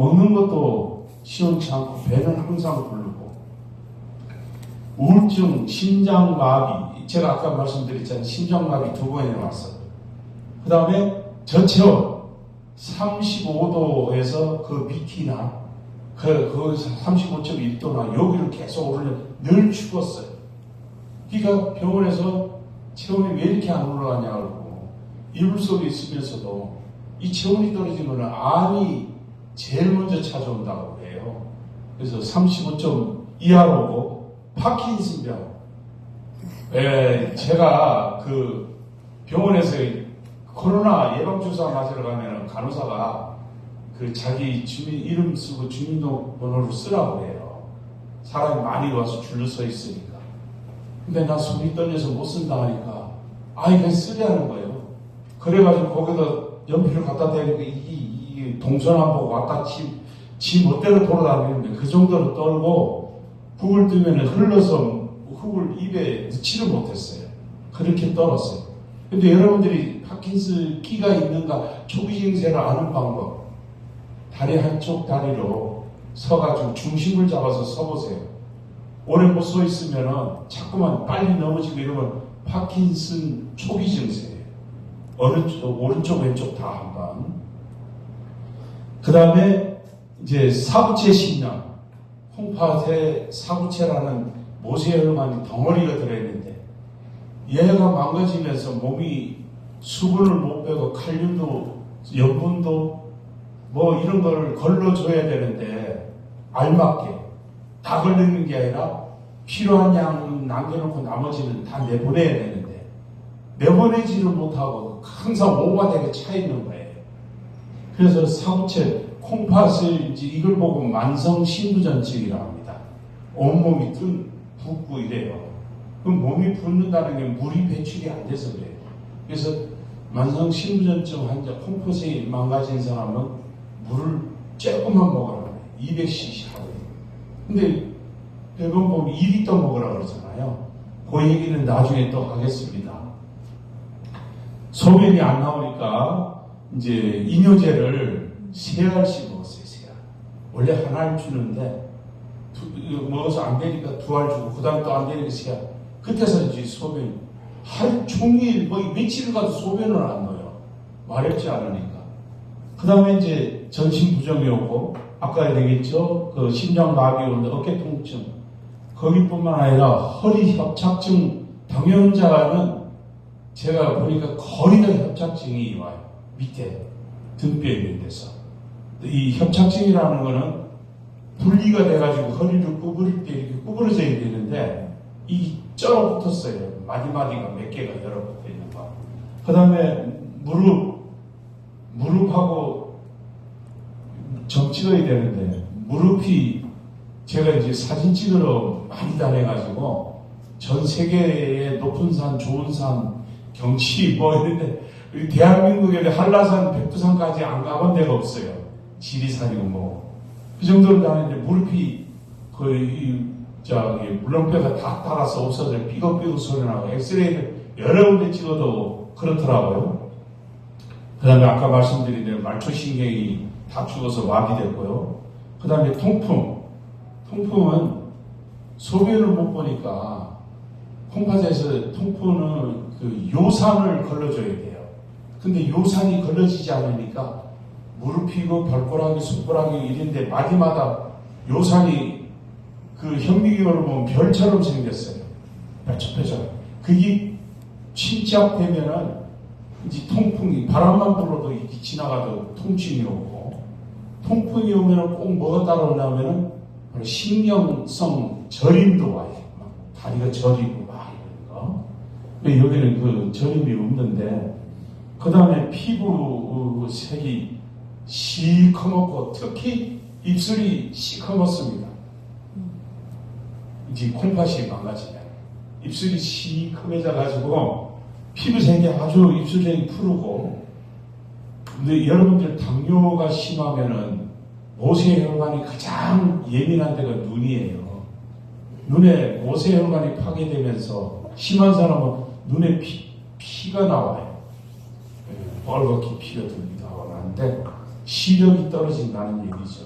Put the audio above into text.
먹는 것도 시원치 않고 배는 항상 부르고 우울증, 심장마비 제가 아까 말씀드렸잖아요. 심장마비 두 번이나 왔어요. 그 다음에 저체온 35도에서 그 밑이나 그, 거기서 35.1도나 여기를 계속 오르려 늘 죽었어요. 그러니까 병원에서 체온이 왜 이렇게 안 올라가냐 그러고 이불 속에 있으면서도 이 체온이 떨어지면 암이 제일 먼저 찾아온다고 해요. 그래서 35점 이하로 오고 파킨슨병. 예, 제가 그 병원에서 코로나 예방주사 맞으러 가면 간호사가 그 자기 주민 이름 쓰고 주민번호를 쓰라고 해요. 사람이 많이 와서 줄로 서 있으니까. 근데 나 손이 떨려서 못 쓴다 하니까 아 이게 쓰려는 거예요. 그래가지고 거기다 연필을 갖다 대니까 이게, 이게 동선 안 보고 왔다 지, 지 멋대로 돌아다니는데 그 정도로 떨고 흙을 뜨면 흘러서 흙을 입에 넣지를 못했어요. 그렇게 떨었어요. 근데 여러분들이 파킨스 끼가 있는가 초기 증세를 아는 방법 다리 한쪽 다리로 서가지고 중심을 잡아서 서보세요. 오래 못 서 있으면 자꾸만 빨리 넘어지고 이러면 파킨슨 초기 증세예요. 오른쪽, 오른쪽 왼쪽 다 한 번. 그 다음에 이제 사부체 신장, 콩팥에 사부체라는 모세혈관이 덩어리가 들어있는데 얘가 망가지면서 몸이 수분을 못 빼고 칼륨도 염분도 뭐 이런 걸 걸러줘야 되는데 알맞게 다 걸리는 게 아니라 필요한 양 남겨놓고 나머지는 다 내보내야 되는데 내보내지를 못하고 항상 오가되게 차 있는 거예요. 그래서 사부체 콩팥을 이걸 보고 만성 신부전증이라고 합니다. 온몸이 뜬 붓고 이래요. 그럼 몸이 붓는다는 게 물이 배출이 안 돼서 그래요. 그래서 만성 신부전증 환자 콩팥이 망가진 사람은 물을 조금만 먹으라고 해요. 200cc 하루에. 근데 대부분 보면 2리터 먹으라고 그러잖아요. 그 얘기는 나중에 또 하겠습니다. 소변이 안 나오니까 이제 이뇨제를 세 알씩 먹었어요. 세 알. 원래 하나를 주는데 두, 먹어서 안 되니까 두 알 주고 그 다음 또 안 되니까 세 알. 그때서 이제 소변 하루 종일 뭐 며칠을 가도 소변을 안 넣어요. 마렵지 않으니까. 그 다음에 이제 전신 부정이 오고 아까 얘기했죠. 그 심장 마비 오는데 어깨 통증. 거기뿐만 아니라 허리 협착증 당연자는 제가 보니까 거의 다 협착증이 와요. 밑에 등뼈에 있는 데서. 이 협착증이라는 거는 분리가 돼가지고 허리를 구부릴 때 이렇게 구부러져야 되는데 이 쩔어 붙었어요. 마디마디가 몇 개가 열어 붙어 있는 거. 그 다음에 무릎, 무릎하고 점 찍어야 되는데 무릎이 제가 이제 사진 찍으러 많이 다녀가지고 전 세계의 높은 산, 좋은 산, 경치 뭐 이런데 대한민국에 한라산, 백두산까지 안 가본 데가 없어요. 지리산이고 뭐. 그 정도로 다니는데 무릎이 거의 이 저기 물렁뼈가 다 따라서 없어져 삐걱삐걱 소리 나고 엑스레이를 여러 군데 찍어도 그렇더라고요. 그 다음에 아까 말씀드린 대로 말초신경이 다 죽어서 마비됐고요. 그 다음에 통풍. 통풍은 소변을 못 보니까 콩팥에서 통풍은 그 요산을 걸러줘야 돼요. 근데 요산이 걸러지지 않으니까 무릎이고 발가락이 손가락이 이런데 마디마다 요산이 그 현미경으로 보면 별처럼 생겼어요. 뾰족뾰족. 그게 침착되면은 이제 통풍이 바람만 불어도 이렇게 지나가도 통증이 오고 통풍이 오면은 꼭 뭐가 따라오냐면은 바로 신경성 저림도 와요. 막 다리가 저리고 막 이런 거. 근데 여기는 그 저림이 없는데 그 다음에 피부 색이 시커멓고 특히 입술이 시커멓습니다. 이제 콩팥이 망가지면 입술이 시커매져 가지고 피부색이 아주 입술색이 푸르고 근데 여러분들 당뇨가 심하면은 모세혈관이 가장 예민한 데가 눈이에요. 눈에 모세혈관이 파괴되면서 심한 사람은 눈에 피, 피가 나와요. 들기도 하고 하는데 시력이 떨어진다는 얘기죠.